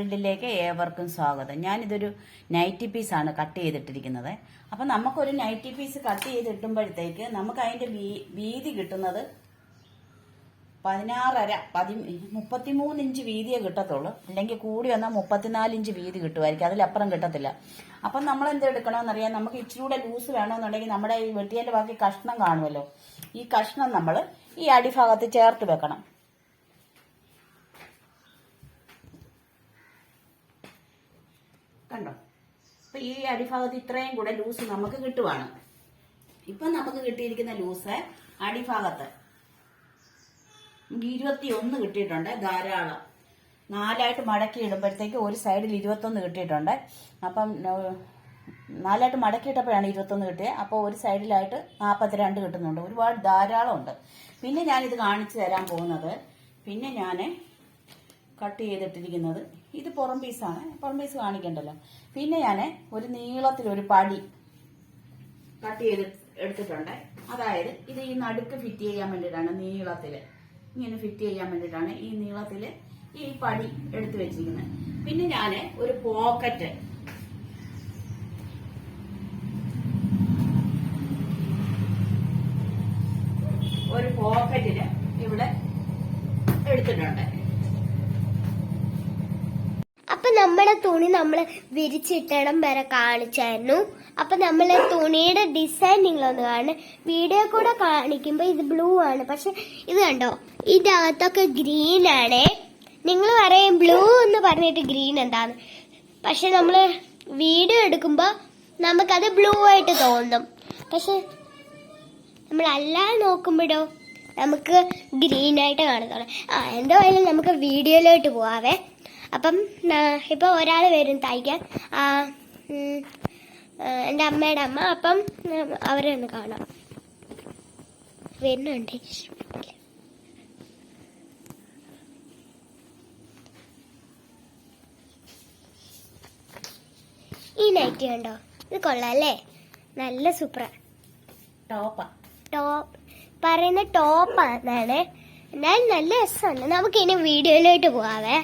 വേൾഡിലേക്ക് ഏവർക്കും സ്വാഗതം. ഞാനിതൊരു നൈറ്റി പീസ് ആണ് കട്ട് ചെയ്തിട്ടിരിക്കുന്നത്. അപ്പം നമുക്കൊരു നൈറ്റി പീസ് കട്ട് ചെയ്തിട്ടുമ്പോഴത്തേക്ക് നമുക്ക് അതിന്റെ വീതി കിട്ടുന്നത് പതിനാറര പതി മുപ്പത്തിമൂന്ന് ഇഞ്ച് വീതിയേ കിട്ടത്തുള്ളൂ. അല്ലെങ്കിൽ കൂടി വന്നാൽ മുപ്പത്തിനാല് ഇഞ്ച് വീതി കിട്ടുമായിരിക്കും. അതിലപ്പുറം കിട്ടത്തില്ല. അപ്പം നമ്മൾ എന്ത് എടുക്കണമെന്നറിയാം നമുക്ക് ഇച്ചിരി കൂടെ ലൂസ് വേണമെന്നുണ്ടെങ്കിൽ നമ്മുടെ ഈ വെട്ടിയതിന്റെ ബാക്കി കഷ്ണം കാണുമല്ലോ? ഈ കഷ്ണം നമ്മൾ ഈ അടിഭാഗത്ത് ചേർത്ത് വെക്കണം. കണ്ടോ? അപ്പൊ ഈ അടിഭാഗത്ത് ഇത്രയും കൂടെ ലൂസ് നമുക്ക് കിട്ടുവാണ്. ഇപ്പൊ നമുക്ക് കിട്ടിയിരിക്കുന്ന ലൂസ് അടിഭാഗത്ത്. ഇരുപത്തി ഒന്ന് കിട്ടിയിട്ടുണ്ട് ധാരാളം. നാലായിട്ട് മടക്കി ഇടുമ്പോഴത്തേക്ക് ഒരു സൈഡിൽ ഇരുപത്തൊന്ന് കിട്ടിയിട്ടുണ്ട്. അപ്പം നാലായിട്ട് മടക്കിയിട്ടപ്പോഴാണ് ഇരുപത്തൊന്ന് കിട്ടിയത്. അപ്പോൾ ഒരു സൈഡിലായിട്ട് നാൽപ്പത്തിരണ്ട് കിട്ടുന്നുണ്ട്. ഒരുപാട് ധാരാളം ഉണ്ട് പിന്നെ ഞാനിത് കാണിച്ചു തരാൻ പോകുന്നത്. പിന്നെ ഞാൻ കട്ട് ചെയ്തിട്ടിരിക്കുന്നത് ഇത് പുറം പീസാണ് പുറം പീസ് കാണിക്കണ്ടല്ലോ. പിന്നെ ഞാൻ ഒരു നീളത്തിൽ ഒരു പടി കട്ട് ചെയ്ത് എടുത്തിട്ടുണ്ട്. അതായത് ഇത് ഈ നടുക്ക് ഫിറ്റ് ചെയ്യാൻ വേണ്ടിയിട്ടാണ് നീളത്തിൽ ഇങ്ങനെ ഫിറ്റ് ചെയ്യാൻ വേണ്ടിയിട്ടാണ് ഈ നീളത്തിൽ ഈ പടി എടുത്തു വെച്ചിരിക്കുന്നത്. പിന്നെ ഞാൻ ഒരു പോക്കറ്റ് ഒരു പോക്കറ്റിൽ ഇവിടെ എടുത്തിട്ടുണ്ട് അപ്പൊ നമ്മുടെ തുണി നമ്മൾ വിരിച്ചിട്ടണം വരെ കാണിച്ചായിരുന്നു. അപ്പൊ നമ്മളെ തുണിയുടെ ഡിസൈൻ നിങ്ങളൊന്ന് കാണും. വീഡിയോ കൂടെ കാണിക്കുമ്പോ ഇത് ബ്ലൂ ആണ്. പക്ഷെ ഇത് കണ്ടോ? ഇതിനകത്തൊക്കെ ഗ്രീൻ ആണേ. നിങ്ങൾ പറയും ബ്ലൂ എന്ന് പറഞ്ഞിട്ട് ഗ്രീൻ എന്താന്ന്? പക്ഷെ നമ്മൾ വീഡിയോ എടുക്കുമ്പോ നമുക്കത് ബ്ലൂ ആയിട്ട് തോന്നും. പക്ഷെ നമ്മൾ അല്ലാതെ നോക്കുമ്പോഴോ നമുക്ക് ഗ്രീൻ ആയിട്ട് കാണത്തുള്ളൂ. ആ എന്തായാലും നമുക്ക് വീഡിയോയിലോട്ട് പോവാവേ. അപ്പം ഇപ്പൊ ഒരാൾ വരും തയ്ക്കാൻ എന്റെ അമ്മയുടെ അമ്മ. അപ്പം അവരെ ഒന്ന് കാണാം. വരുന്നുണ്ട്. ഈ നൈറ്റ് കണ്ടോ? ഇത് കൊള്ളാം അല്ലേ? നല്ല സൂപ്പറാ ടോപ്പാ ടോപ്പ് പറയുന്ന ടോപ്പാണ് എന്നാൽ നല്ല രസമാണ്. നമുക്ക് ഇനി വീഡിയോയിലോട്ട് പോവാവേ.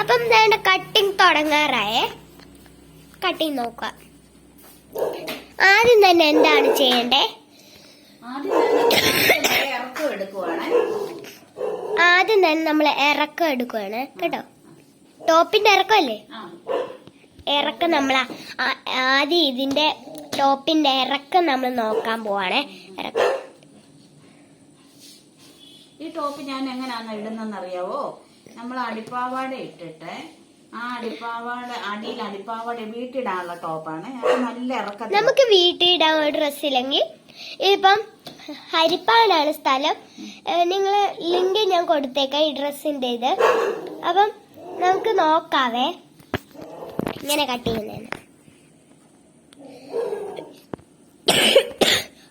അപ്പം വേണ്ട കട്ടിങ് തുടങ്ങാറായേ. കട്ടിങ് നോക്കുക. ആദ്യം തന്നെ എന്താണ് ചെയ്യണ്ടേ? ആദ്യം തന്നെ നമ്മൾ ഇറക്കം എടുക്കുവാണ്. കേട്ടോ? ടോപ്പിന്റെ ഇറക്കമല്ലേ? ഇറക്കം നമ്മൾ ആദ്യം ഇതിന്റെ ടോപ്പിന്റെ ഇറക്കം നമ്മൾ നോക്കാൻ പോവാണേ. ഇറക്കം. ഈ ടോപ്പ് ഞാൻ എങ്ങനെയാണ് ഇടുന്നെന്ന് അറിയാവോ നമ്മൾ അടിപ്പാവാട ഇട്ടിട്ട് ആ അടിപ്പാവാട അടിയിൽ അടിപ്പാവാട വീട്ടിടാനുള്ള ടോപ്പാണ്. നല്ല ഇറക്കം നമുക്ക് വീട്ടിൽ ഇടാൻ ഇല്ലെങ്കിൽ ഇപ്പം ഹരിപ്പാടാണ് സ്ഥലം. നിങ്ങൾ ലിങ്ക് ഞാൻ കൊടുത്തേക്കാം ഈ ഡ്രസ്സിന്റെ ഇത് അപ്പം നമുക്ക് നോക്കാവേ. ഇങ്ങനെ കട്ട് ചെയ്യുന്നതിന്.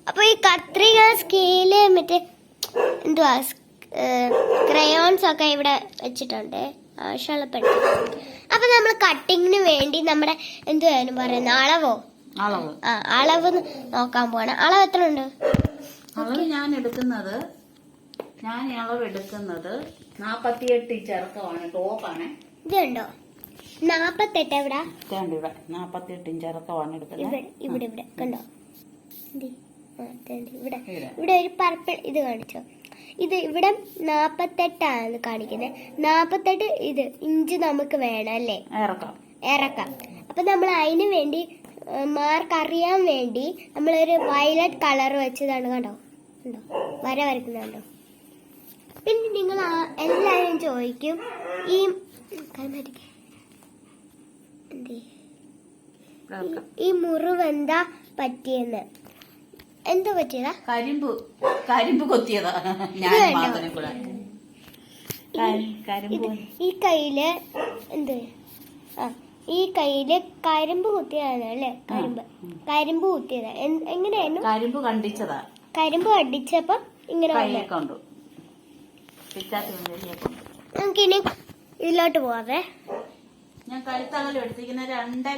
അപ്പൊ ഈ കത്രിക സ്കെയിൽ മറ്റേ എന്തുവാ ക്രയോൺസ് ഒക്കെ ഇവിടെ വെച്ചിട്ടുണ്ട്. ആവശ്യമുള്ളപ്പെട്ടു അപ്പൊ നമ്മൾ കട്ടിങ്ങിന് വേണ്ടി നമ്മുടെ എന്തുവായാലും പറയുന്ന? അളവോ? അളവ്. ആ അളവ് നോക്കാൻ പോവാണ്. അളവ് എത്ര ഉണ്ട്? അളവ് ഞാൻ എടുക്കുന്നത് ഞാൻ അളവ് എടുക്കുന്നത് നാപ്പത്തിയെട്ട് ഇഞ്ച് ടോപ്പാണ്. ഇതുണ്ടോ? നാപ്പത്തെട്ട് എവിടെ? ഇതേണ്ട ഇവിടെ. നാപ്പത്തിയെട്ട് എടുക്കുന്നത്. ഇവിടെ ഇവിടെ കണ്ടോ? ഇവിടെ. ഇവിടെ. ഒരു പർപ്പിൾ ഇത് കാണിച്ചോ? ഇത് ഇവിടെ നാപ്പത്തെട്ടാണ് കാണിക്കുന്നത്. നാപ്പത്തെട്ട് ഇത് ഇഞ്ച് നമുക്ക് വേണം അല്ലേ? ഇറക്കാം. ഇറക്കാം. അപ്പൊ നമ്മൾ അതിന് വേണ്ടി മാർക്ക് അറിയാൻ വേണ്ടി നമ്മളൊരു വയലറ്റ് കളർ വെച്ചതാണ് കണ്ടോ? കണ്ടോ? വര വരക്കുന്നുണ്ടോ പിന്നെ നിങ്ങൾ എല്ലാവരും ചോദിക്കും ഈ ഈ മുറിവെന്താ പറ്റിയെന്ന്. എന്താ പറ്റിയതാ? കരിമ്പ്. കരിമ്പ് കൊത്തിയതാ. ഞാൻ ഇത് മാത്രം കൂടെ. കരിമ്പ് ഈ കയ്യിൽ എന്ത്? ആ ഈ കയ്യിൽ കരിമ്പ് കുത്തിയതാണ് അല്ലേ? കരിമ്പ്. കരിമ്പ് കുത്തിയതാ. എങ്ങനെയായിരുന്നു? കരിമ്പ് കണ്ടിച്ചതാ. കരിമ്പ് കണ്ടിച്ചപ്പം ഇങ്ങനെ നമുക്കിനി ഇതിലോട്ട് പോവാതെ ഞാൻ കഴുത്തകലം എടുത്തിരിക്കുന്ന രണ്ടര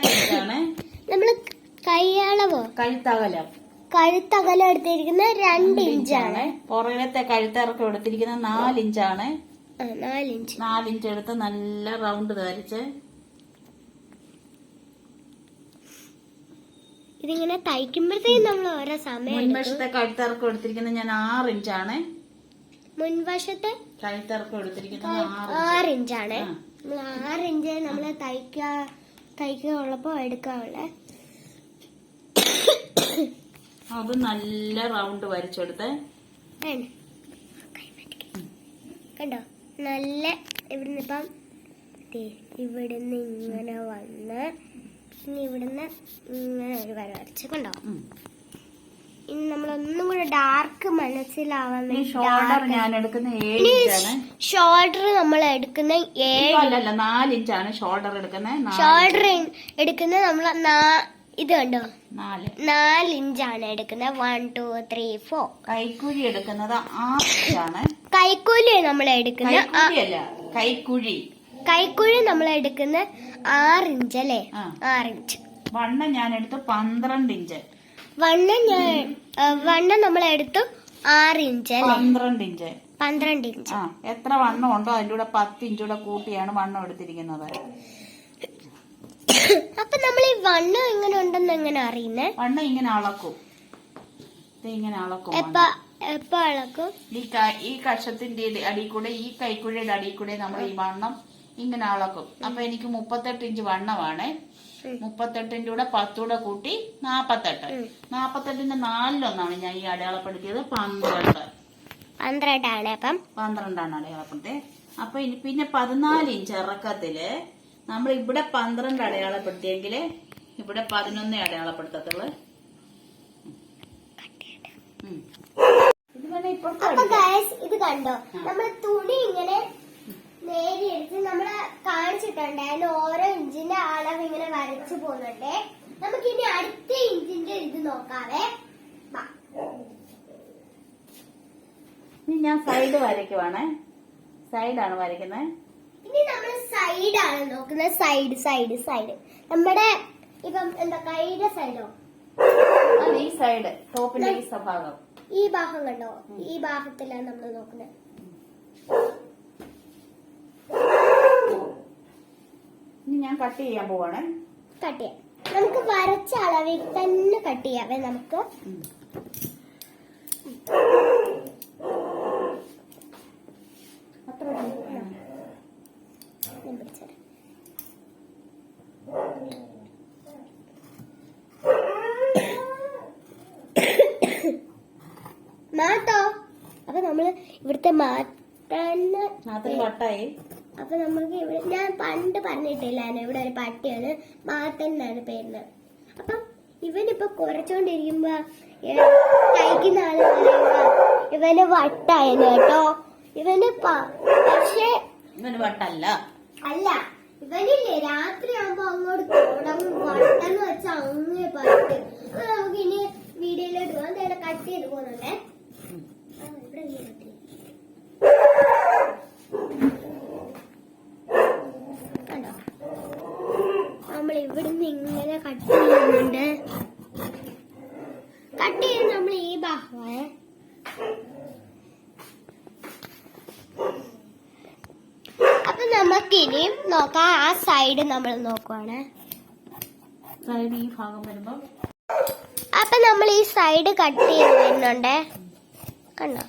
നമ്മൾ കൈയാളവോ കഴുത്തകലം. കഴുത്തകലം എടുത്തിരിക്കുന്ന രണ്ട് ഇഞ്ചാണ്. പുറകിലത്തെ കഴുത്തിറക്കം എടുത്തിരിക്കുന്ന നാലിഞ്ചാണ് ആ നാലിഞ്ച് നാലിഞ്ച് എടുത്ത് നല്ല റൗണ്ട് ധരിച്ച്. ഇതിങ്ങനെ തയ്ക്കുമ്പോഴത്തേക്കും നമ്മൾ ഓരോ സമയം. മുൻവശത്തെ കഴുത്തിറക്കം എടുത്തിരിക്കുന്നത് ഞാൻ ആറ് ഇഞ്ചാണ്. മുൻവശത്തെ കഴുത്തിറക്കം എടുത്തിരിക്കുന്നത് ആറ് ഇഞ്ചാണ്. ആറ് ഇഞ്ച് നമ്മൾ തയ്ക്കാ തയ്ക്കുക ഉള്ളപ്പോ എടുക്കാനുള്ള അത് നല്ല റൗണ്ട് വരച്ചെടുത്ത്. കണ്ടോ? നല്ല ഇവിടുന്ന് ഇപ്പം ഇവിടുന്ന് ഇങ്ങനെ വന്ന് ഇനി ഇവിടുന്ന് ഇങ്ങനെ ഒരു വര വരച്ച്. കണ്ടോ. ഇനി നമ്മളൊന്നും കൂടെ ഡാർക്ക് മനസ്സിലാവാൻ ഷോൾഡർ ഞാൻ എടുക്കുന്ന ഏഴ് ഇഞ്ചാണ്. ഷോൾഡർ നമ്മൾ എടുക്കുന്ന ഏഴ് അല്ലല്ല നാല് ഇഞ്ചാണ് ഷോൾഡർ എടുക്കുന്നത് ഷോൾഡർ എടുക്കുന്നത് നമ്മൾ ഇത് കണ്ടോ? നാല്. നാല് ഇഞ്ചാണ് എടുക്കുന്നത്. വൺ ടു ത്രീ ഫോർ കൈക്കുഴി എടുക്കുന്നത് ആറ് ഇഞ്ചാണ്. കൈക്കൂലി നമ്മൾ എടുക്കുന്നത് കൈക്കുഴിയല്ല കൈക്കുഴി. കൈക്കുഴി നമ്മൾ എടുക്കുന്ന ആറ് ഇഞ്ച് അല്ലേ? ആ. ആറ് ഇഞ്ച്. വണ്ണം ഞാൻ എടുത്ത് പന്ത്രണ്ട് ഇഞ്ച്. വണ്ണം ഞാൻ ആ, വണ്ണം നമ്മൾ എടുത്തു ആറ് ഇഞ്ച് അല്ലേ? പന്ത്രണ്ട് ഇഞ്ച്. പന്ത്രണ്ട് ഇഞ്ച്. ആ എത്ര വണ്ണം ഉണ്ടോ അതിലൂടെ കൂടെ പത്ത് ഇഞ്ച് കൂടെ കൂട്ടിയാണ് വണ്ണം എടുത്തിരിക്കുന്നത്. വണ്ണം എങ്ങനെ ഉണ്ടെന്ന് എങ്ങനെ അറിയുന്നേ? വണ്ണം ഇങ്ങനെ അളക്കും. ഇത് ഇങ്ങനെ അളക്കും എപ്പ എപ്പ അളക്കും? ഈ ഈ കഷത്തിന്റെ അടി കൂടെ ഈ കൈക്കുഴയുടെ അടി കൂടെ നമ്മൾ ഈ വണ്ണം ഇങ്ങനെ അളക്കും. അപ്പൊ എനിക്ക് മുപ്പത്തെട്ട് ഇഞ്ച് വണ്ണമാണ്. മുപ്പത്തെട്ടിന്റെ കൂടെ പത്തൂടെ കൂട്ടി നാപ്പത്തെട്ട്. നാപ്പത്തെട്ടിന്റെ നാലിലൊന്നാണ് ഞാൻ ഈ അടയാളപ്പെടുത്തിയത് പന്ത്രണ്ട്. പന്ത്രണ്ടാണ് അപ്പം? പന്ത്രണ്ടാണ് അടയാളപ്പെടുത്തിയത് അപ്പൊ ഇനി പിന്നെ പതിനാല് ഇഞ്ച് ഇറക്കത്തിൽ നമ്മൾ ഇവിടെ പന്ത്രണ്ട് അടയാളപ്പെടുത്തിയെങ്കിൽ ഇവിടെ പതിനൊന്നേ അടയാളപ്പെടുത്തത്തുള്ളു. ഉം. ഇത് അപ്പൊ കണ്ടോ? നമ്മൾ തുണി ഇങ്ങനെ നേരി എടുത്ത് നമ്മൾ കാണിച്ചിട്ടുണ്ടായിരുന്നു ഓരോ ഇഞ്ചിന്റെ അളവ് ഇങ്ങനെ വരച്ചു പോകുന്നുണ്ട്. നമുക്ക് ഇനി അടുത്ത ഇഞ്ചിന്റെ ഇത് നോക്കാവേ. ഇനി ഞാൻ സൈഡ് വരയ്ക്കുവാണേ. സൈഡാണ് വരയ്ക്കുന്നത് ഇനി നമ്മൾ സൈഡാണ് നോക്കുന്നത്. സൈഡ് സൈഡ് സൈഡ് നമ്മുടെ ഇപ്പം എന്താ കൈയുടെ സൈഡോ? ഈ സൈഡ് ടോപ്പിന്റെ ഈ ഭാഗം ഈ ഭാഗം കണ്ടോ? ഈ ഭാഗത്തിലാണ് നമ്മൾ നോക്കുന്നത്. ഇനി ഞാൻ കട്ട് ചെയ്യാൻ പോവാണ്. കട്ട് ചെയ്യാം. നമുക്ക് വരച്ച അളവിൽ തന്നെ കട്ട് ചെയ്യാവേ നമുക്ക്. അത്ര. ഞാൻ പിടിച്ചുതരാം. മാത്തോ അപ്പൊ നമ്മൾ വട്ടായി അപ്പൊ നമുക്ക് ഇവിടെ ഞാൻ പണ്ട് പറഞ്ഞിട്ടില്ലായിരുന്നു ഇവിടെ ഒരു പട്ടിയാണ് മാത്തൻ എന്നാണ് പേരിന് അപ്പം ഇവനിപ്പൊ കുറച്ചോണ്ടിരിക്കുമ്പോ കഴിക്കുന്ന ആൾ ഇവന് വട്ടായിരുന്നു കേട്ടോ. ഇവന് പക്ഷേ ഇവന് വട്ടല്ല. അല്ല ഇവനില്ലേ രാത്രി ആകുമ്പോ അങ്ങോട്ട് തുടങ്ങും. വട്ടെന്ന് വെച്ച അങ്ങനെ അപ്പൊ നമുക്ക് ഇനി വീഡിയോയിലോട്ട് പോകാം കട്ട് ചെയ്ത് പോകുന്നുണ്ടേ ഇവിടെ ഇല്ലേ കട്ട് ചെയ്ത്. കണ്ടോ നമ്മൾ ഇവിടുന്ന് ഇങ്ങനെ കട്ട് ചെയ്യുന്നുണ്ട്. കട്ട് ചെയ്ത് നമ്മൾ ഈ ഭാഗമാണ്. അപ്പൊ നമുക്ക് ഇനിയും നോക്കാം. ആ സൈഡ് നമ്മൾ നോക്കുവാണ്. സൈഡ് ഈ ഭാഗം വരുമ്പോ അപ്പൊ നമ്മൾ ഈ സൈഡ് കട്ട് ചെയ്ത് വരുന്നുണ്ട്. കണ്ടോ?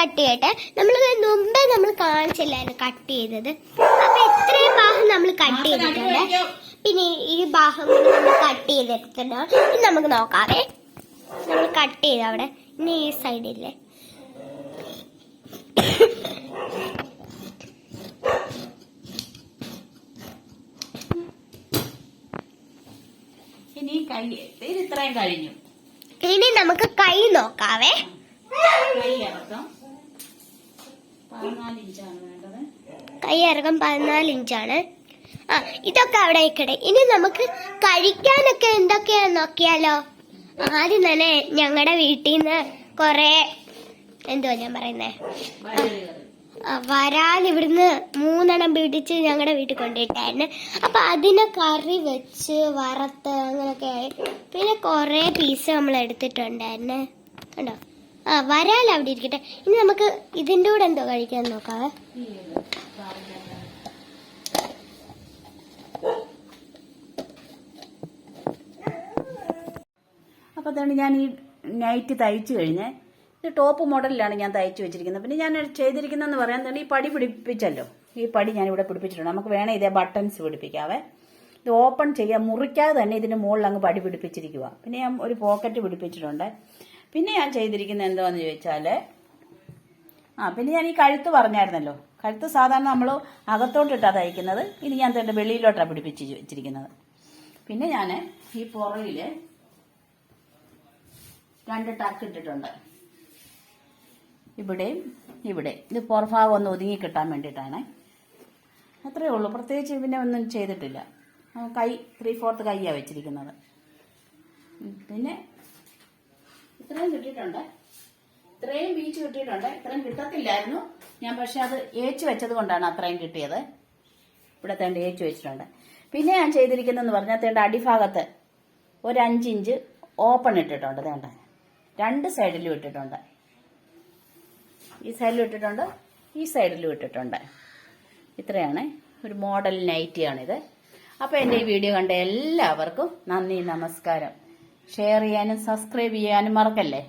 കട്ട് ചെയ്യട്ടെ. നമ്മൾ മുമ്പേ നമ്മൾ കാണിച്ചില്ലായിരുന്നു കട്ട് ചെയ്തത്. അപ്പൊ എത്രയും ഭാഗം നമ്മൾ കട്ട് ചെയ്തിട്ടുണ്ട്. പിന്നെ ഈ ഭാഗം നമ്മൾ കട്ട് ചെയ്തെടുത്തിട്ടുണ്ട്. ഇനി നമുക്ക് നോക്കാവേ നമ്മൾ കട്ട് ചെയ്ത അവിടെ. ഇനി ഈ സൈഡില്ലേ ഇനി കൈ ഇത് ഇത്രയും കഴിഞ്ഞു. ഇനി നമുക്ക് കൈ നോക്കാവേ കൈ ഇറക്കം പതിനാല് ഇഞ്ചാണ് കൈ ഇറക്കം പതിനാല് ഇഞ്ചാണ്. ആ ഇതൊക്കെ അവിടെ ഇക്കട്ടെ ഇനി നമുക്ക് കഴിക്കാനൊക്കെ എന്തൊക്കെയാ നോക്കിയാലോ? ആദ്യം തന്നെ ഞങ്ങളുടെ വീട്ടിൽ നിന്ന് കൊറേ എന്തുവാ ഞാൻ പറയുന്നേ? വരാൽ ഇവിടുന്ന് മൂന്നെണ്ണം പിടിച്ച് ഞങ്ങളുടെ വീട്ടിൽ കൊണ്ടുപോയിട്ടായിരുന്നു. അപ്പൊ അതിനെ കറി വെച്ച് വറുത്ത് അങ്ങനെയൊക്കെ ആയി. പിന്നെ കൊറേ പീസ് നമ്മൾ എടുത്തിട്ടുണ്ടായിരുന്നു കണ്ടോ? ആ വരാൽ അവിടെ ഇരിക്കട്ടെ. ഇനി നമുക്ക് ഇതിന്റെ കൂടെ എന്തോ കഴിക്കാൻ നോക്കാവേ അപ്പോൾ അതുകൊണ്ട് ഞാൻ ഈ നൈറ്റ് തയ്ച്ചു കഴിഞ്ഞേ ഇത് ടോപ്പ് മോഡലിലാണ് ഞാൻ തയ്ച്ചു വെച്ചിരിക്കുന്നത്. പിന്നെ ഞാൻ ചെയ്തിരിക്കുന്നതെന്ന് പറയാൻ ഈ പടി പിടിപ്പിച്ചല്ലോ. ഈ പടി ഞാൻ ഇവിടെ പിടിപ്പിച്ചിട്ടുണ്ട്. നമുക്ക് വേണേ ഇതേ ബട്ടൺസ് പിടിപ്പിക്കാവേ. ഇത് ഓപ്പൺ ചെയ്യാൻ മുറിക്കാതെ തന്നെ ഇതിന്റെ മുകളിൽ അങ്ങ് പടി പിടിപ്പിച്ചിരിക്കുക പിന്നെ ഞാൻ ഒരു പോക്കറ്റ് പിടിപ്പിച്ചിട്ടുണ്ട്. പിന്നെ ഞാൻ ചെയ്തിരിക്കുന്നത് എന്താണെന്ന് ചോദിച്ചാൽ ആ പിന്നെ ഞാൻ ഈ കഴുത്ത് പറഞ്ഞായിരുന്നല്ലോ. കഴുത്ത് സാധാരണ നമ്മൾ അകത്തോട്ടിട്ടാണ് തയ്ക്കുന്നത്. ഇനി ഞാൻ തന്റെ വെളിയിലോട്ടാണ് പിടിപ്പിച്ച് വെച്ചിരിക്കുന്നത്. പിന്നെ ഞാൻ ഈ പുറകിൽ രണ്ട് ടക്ക് ഇട്ടിട്ടുണ്ട്. ഇവിടെയും ഇവിടെ ഇത് പുറഭാഗം ഒന്ന് ഒതുങ്ങി കിട്ടാൻ വേണ്ടിയിട്ടാണ്. അത്രയേ ഉള്ളൂ. പ്രത്യേകിച്ച് പിന്നെ ഒന്നും ചെയ്തിട്ടില്ല. കൈ ത്രീ ഫോർത്ത് കൈയാണ് വെച്ചിരിക്കുന്നത് പിന്നെ ഇത്രയും കിട്ടിയിട്ടുണ്ട്. ഇത്രയും ബീച്ച് കിട്ടിയിട്ടുണ്ട്. ഇത്രയും കിട്ടത്തില്ലായിരുന്നു. ഞാൻ പക്ഷെ അത് ഏച്ചു വെച്ചത് കൊണ്ടാണ് അത്രയും കിട്ടിയത്. ഇവിടെ തേണ്ട ഏച്ചു വെച്ചിട്ടുണ്ട്. പിന്നെ ഞാൻ ചെയ്തിരിക്കുന്നതെന്ന് പറഞ്ഞാൽ തേണ്ട അടിഭാഗത്ത് ഒരു അഞ്ചിഞ്ച് ഓപ്പൺ ഇട്ടിട്ടുണ്ട് തേണ്ട. രണ്ട് സൈഡിലും ഇട്ടിട്ടുണ്ട്. ഈ സൈഡിലും ഇട്ടിട്ടുണ്ട്. ഈ സൈഡിലും ഇട്ടിട്ടുണ്ട്. ഇത്രയാണ്. ഒരു മോഡൽ നൈറ്റിയാണിത്. അപ്പോൾ എന്റെ ഈ വീഡിയോ കണ്ട എല്ലാവർക്കും നന്ദി നമസ്കാരം. ഷെയർ ചെയ്യാനും സബ്സ്ക്രൈബ് ചെയ്യാനും മറക്കല്ലേ?